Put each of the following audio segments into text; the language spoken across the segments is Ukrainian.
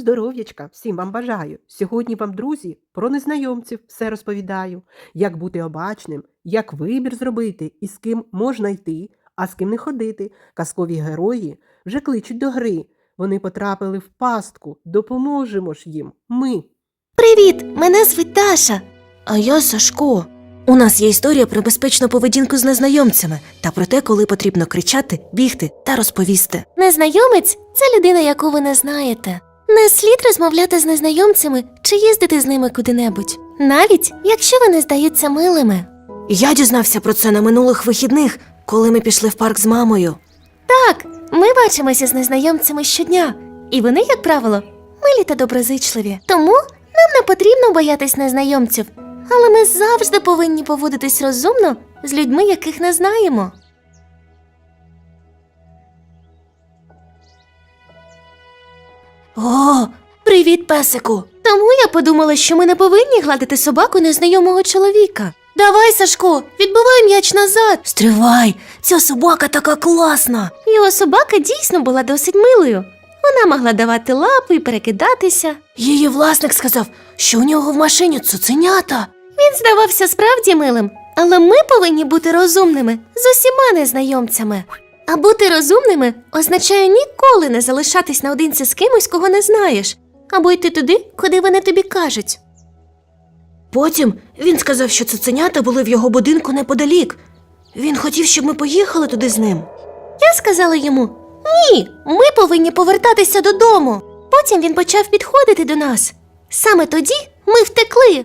Здоров'ячка всім вам бажаю. Сьогодні вам, друзі, про незнайомців все розповідаю, як бути обачним, як вибір зробити і з ким можна йти, а з ким не ходити. Казкові герої вже кличуть до гри. Вони потрапили в пастку. Допоможемо ж їм. Ми. Привіт! Мене звуть Даша. А я Сашко. У нас є історія про безпечну поведінку з незнайомцями та про те, коли потрібно кричати, бігти та розповісти. Незнайомець це людина, яку ви не знаєте. Не слід розмовляти з незнайомцями чи їздити з ними куди-небудь, навіть якщо вони здаються милими. Я дізнався про це на минулих вихідних, коли ми пішли в парк з мамою. Так, ми бачимося з незнайомцями щодня, і вони, як правило, милі та доброзичливі. Тому нам не потрібно боятись незнайомців, але ми завжди повинні поводитись розумно з людьми, яких не знаємо. О, привіт, песику. Тому я подумала, що ми не повинні гладити собаку незнайомого чоловіка. Давай, Сашко, відбивай м'яч назад. Стривай, ця собака така класна. Його собака дійсно була досить милою. Вона могла давати лапи і перекидатися. Її власник сказав, що у нього в машині цуценята. Він здавався справді милим, але ми повинні бути розумними з усіма незнайомцями. А бути розумними означає ніколи не залишатись наодинці з кимось, кого не знаєш, або йти туди, куди вони тобі кажуть. Потім він сказав, що цуценята були в його будинку неподалік. Він хотів, щоб ми поїхали туди з ним. Я сказала йому: ні, ми повинні повертатися додому. Потім він почав підходити до нас. Саме тоді ми втекли.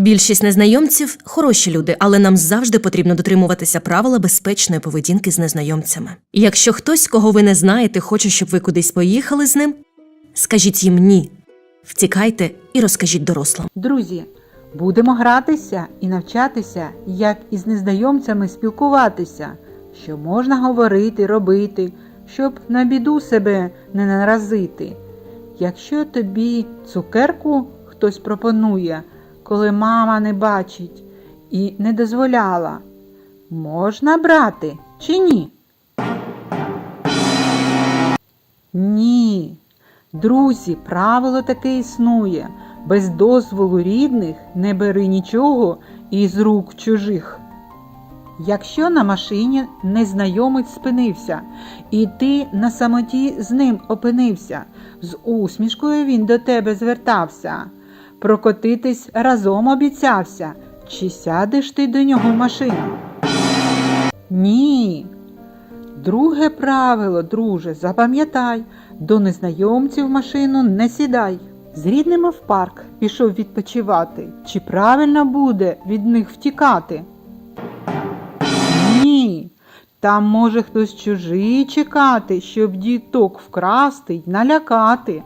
Більшість незнайомців хороші люди, але нам завжди потрібно дотримуватися правила безпечної поведінки з незнайомцями. Якщо хтось, кого ви не знаєте, хоче, щоб ви кудись поїхали з ним, скажіть їм ні. Втікайте і розкажіть дорослим. Друзі, будемо гратися і навчатися, як із незнайомцями спілкуватися, що можна говорити, робити, щоб на біду себе не наразити. Якщо тобі цукерку хтось пропонує, коли мама не бачить і не дозволяла, можна брати чи ні? Ні. Друзі, правило таке існує. Без дозволу рідних не бери нічого із рук чужих. Якщо на машині незнайомець спинився, і ти на самоті з ним опинився, з усмішкою він до тебе звертався, прокотитись разом обіцявся, чи сядеш ти до нього в машину? Ні. Друге правило, друже, запам'ятай, до незнайомців в машину не сідай. З рідними в парк пішов відпочивати. Чи правильно буде від них втікати? Ні. Там може хтось чужий чекати, щоб діток вкрасти й налякати.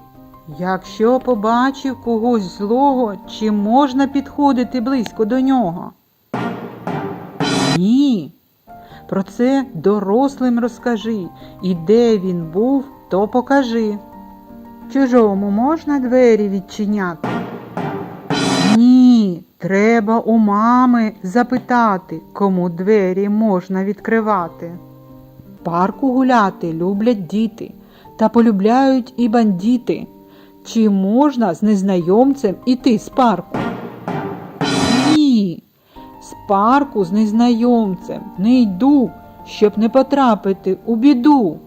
Якщо побачив когось злого, чи можна підходити близько до нього? Ні. Про це дорослим розкажи, і де він був, то покажи. Чужому можна двері відчиняти? Ні, треба у мами запитати, кому двері можна відкривати. В парку гуляти люблять діти, та полюбляють і бандіти. Чи можна з незнайомцем іти з парку? Ні, з парку з незнайомцем не йду, щоб не потрапити у біду.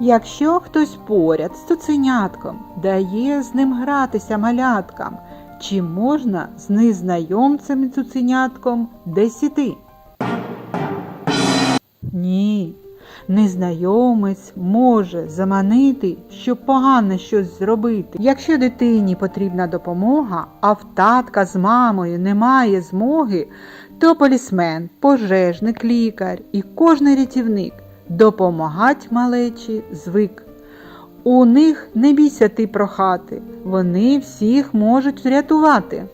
Якщо хтось поряд з цуценятком дає з ним гратися маляткам, чи можна з незнайомцем цуценятком десь іти? Ні, незнайомець може заманити, щоб погано щось зробити. Якщо дитині потрібна допомога, а в татка з мамою немає змоги, то полісмен, пожежник, лікар і кожний рятівник допомагать малечі звик. У них не бійся ти прохати, вони всіх можуть врятувати.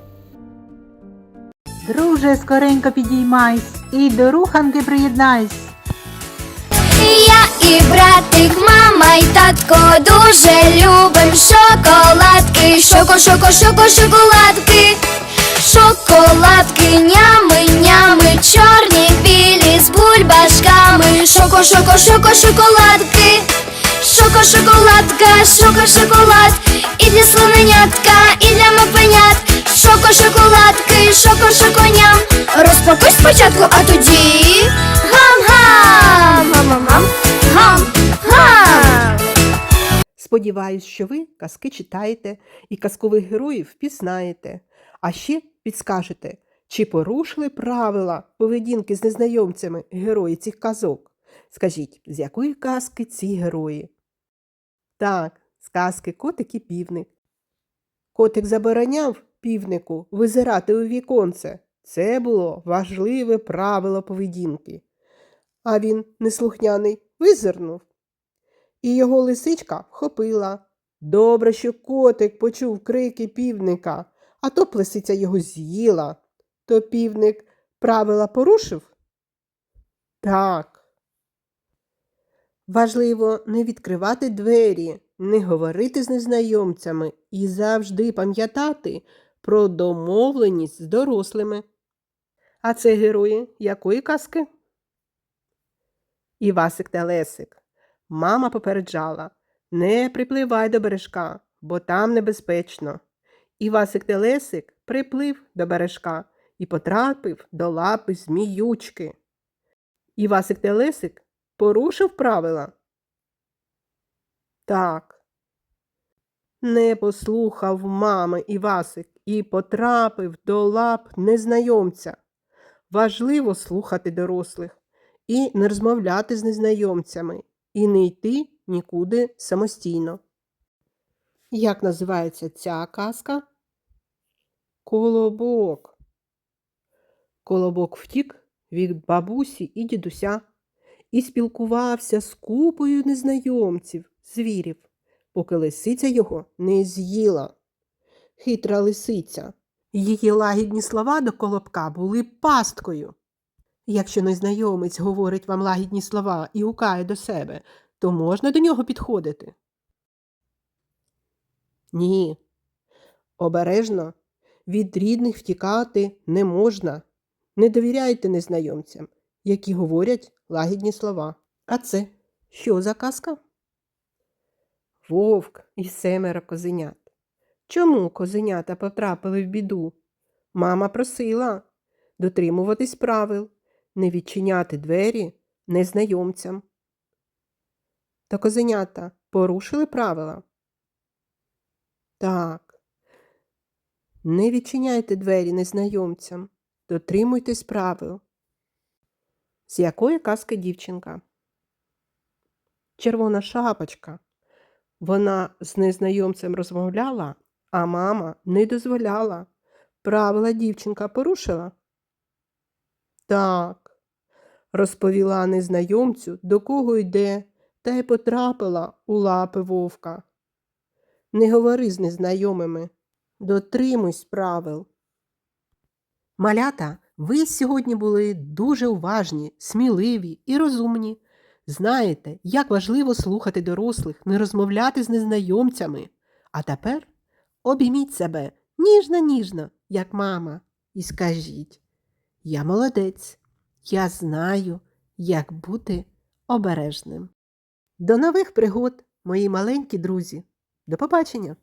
Друже, скоренько підіймайсь і до руханки приєднайсь. І братик, мама і татко дуже любим шоколадки. Шоко, шоко, шоко, шоколадки. Шоколадки, нями, нями, чорні, білі з бульбашками. Шоко, шоко, шоко, шоколадки. Шоко, шоколадка, шоко, шоколад. І для слоненятка, і для мопенят. Шоко, шоколадки, шоко, шоконям. Сподіваюсь, що ви казки читаєте і казкових героїв впізнаєте, а ще підскажете, чи порушили правила поведінки з незнайомцями герої цих казок. Скажіть, з якої казки ці герої? Так, з казки Котик і півник. Котик забороняв півнику визирати у віконце. Це було важливе правило поведінки. А він, неслухняний, визирнув. І його лисичка вхопила. Добре, що котик почув крики півника, а то б лисиця його з'їла. То півник правила порушив? Так. Важливо не відкривати двері, не говорити з незнайомцями і завжди пам'ятати про домовленість з дорослими. А це герої якої казки? Івасик та Лесик. Мама попереджала не припливай до бережка, бо там небезпечно. Івасик та Лесик приплив до бережка і потрапив до лапи зміючки. Івасик та Лесик порушив правила. Так. Не послухав мами Івасик і потрапив до лап незнайомця. Важливо слухати дорослих і не розмовляти з незнайомцями, і не йти нікуди самостійно. Як називається ця казка? Колобок. Колобок втік від бабусі і дідуся і спілкувався з купою незнайомців, звірів, поки лисиця його не з'їла. Хитра лисиця. Її лагідні слова до колобка були пасткою. Якщо незнайомець говорить вам лагідні слова і гукає до себе, то можна до нього підходити? Ні. Обережно від рідних втікати не можна. Не довіряйте незнайомцям, які говорять лагідні слова. А це що за казка? Вовк і семеро козенят. Чому козенята потрапили в біду? Мама просила дотримуватись правил, не відчиняти двері незнайомцям. Та козенята порушили правила? Так. Не відчиняйте двері незнайомцям, дотримуйтесь правил. З якої казки дівчинка? Червона шапочка. Вона з незнайомцем розмовляла, а мама не дозволяла. Правила дівчинка порушила? Так, розповіла незнайомцю, до кого йде, та й потрапила у лапи вовка. Не говори з незнайомими, дотримуйся правил. Малята, ви сьогодні були дуже уважні, сміливі і розумні. Знаєте, як важливо слухати дорослих, не розмовляти з незнайомцями. А тепер обійміть себе ніжно-ніжно, як мама, і скажіть Я молодець, я знаю, як бути обережним. До нових пригод, мої маленькі друзі. До побачення!